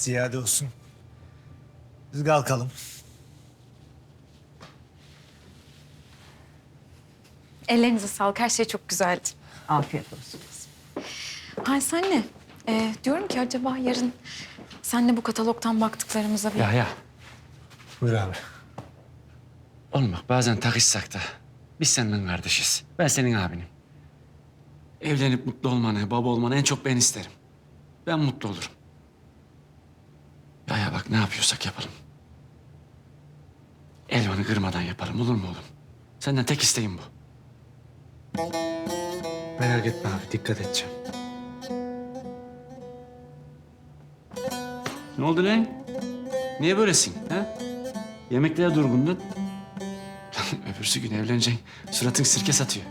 ziyade olsun. Biz kalkalım. Ellerinize sağlık. Her şey çok güzeldi. Afiyet olsun kızım. Ay senle. Ee, diyorum ki acaba yarın senle bu katalogdan baktıklarımıza bir... Ya ya. Buyur abi. Oğlum bak bazen takışsak da biz seninle kardeşiz. Ben senin abinim. Evlenip mutlu olmanı, baba olmanı en çok ben isterim. Ben mutlu olurum. Ne yapıyorsak yapalım. Elvan'ı kırmadan yapalım olur mu oğlum? Senden tek isteğim bu. Merak etme abi dikkat edeceğim. Ne oldu lan? Niye böylesin ha? Yemeklere durgundun. Öbürsü gün evleneceksin. Suratın sirke satıyor.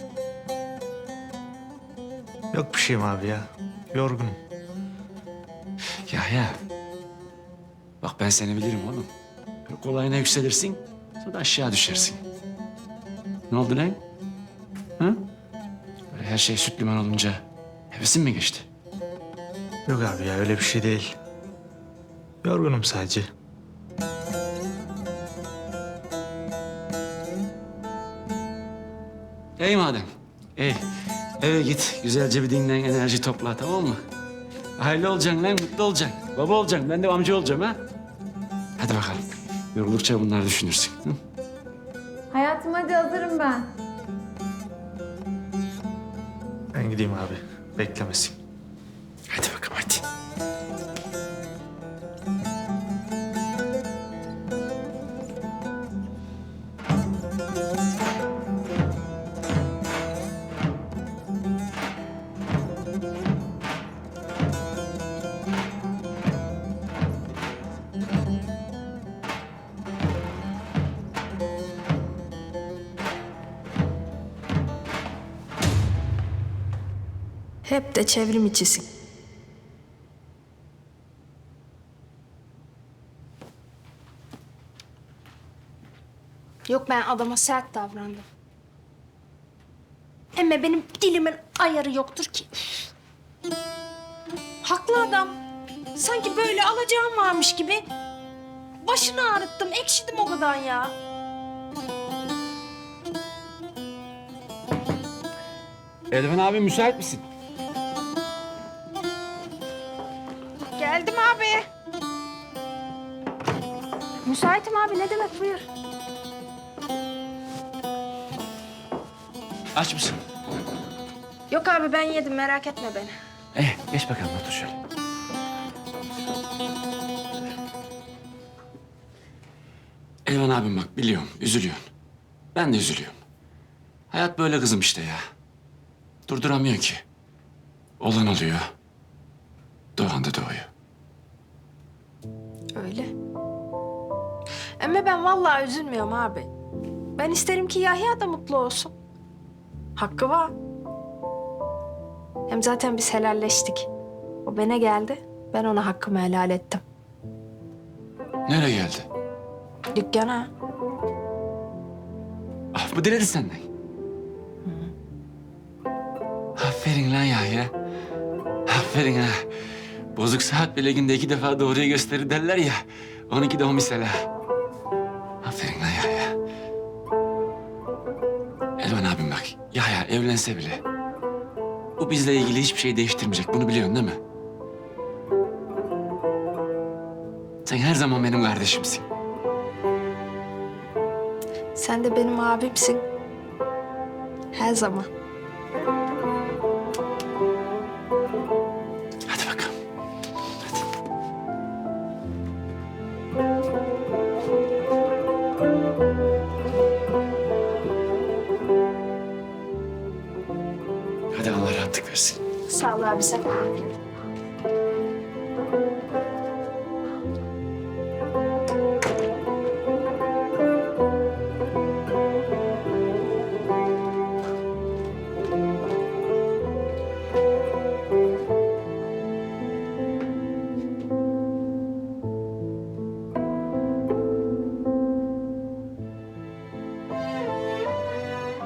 Yok bir şeyim abi ya. Yorgunum. Ya ya. Bak ben seni bilirim oğlum. Böyle kolayına yükselirsin, sonra da aşağı düşersin. Ne oldu lan? Ha? Böyle her şey süt liman olunca hevesin mi geçti? Yok abi ya öyle bir şey değil. Yorgunum sadece. İyi madem. İyi. Eve git, güzelce bir dinlen, enerji topla tamam mı? Aile olacaksın lan, mutlu olacaksın. Baba olacaksın, ben de amca olacağım ha. Hadi bakalım. Yoruldukça bunları düşünürsün. Hı? Hayatım hadi hazırım ben. Ben gideyim abi. Beklemesin. Hadi bakalım hadi. Hep de çevrim içisin. Yok ben adama sert davrandım. Ama benim dilimin ayarı yoktur ki. Haklı adam. Sanki böyle alacağım varmış gibi. Başını ağrıttım, ekşidim o kadar ya. Elvan abi müsait misin? Müsaitim abi ne demek buyur. Aç mısın? Yok abi ben yedim merak etme beni. Eh, geç bakalım otur şöyle. Elvan abim bak biliyorum, üzülüyorsun. Ben de üzülüyorum. Hayat böyle kızım işte ya. Durduramıyor ki. Olan oluyor. Doğan da doğuyor. Öyle. Ama ben vallahi üzülmüyorum abi. Ben isterim ki Yahya da mutlu olsun. Hakkı var. Hem zaten biz helalleştik. O bana geldi. Ben ona hakkımı helal ettim. Nereye geldi? Dükkana. Af mı diledi senden? Aferin lan Yahya. Aferin ha. Bozuk saat bile günde iki defa doğruyu gösterir derler ya. Onunki de o mesela. Aferin Elvan abim bak. Yahya evlense bile. Bu bizle ilgili hiçbir şey değiştirmeyecek. Bunu biliyorsun değil mi? Sen her zaman benim kardeşimsin. Sen de benim abimsin. Her zaman. Hadi. Allah rahatlık versin. Sağ ol abi sen.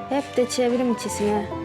Hep de çevrim içisine.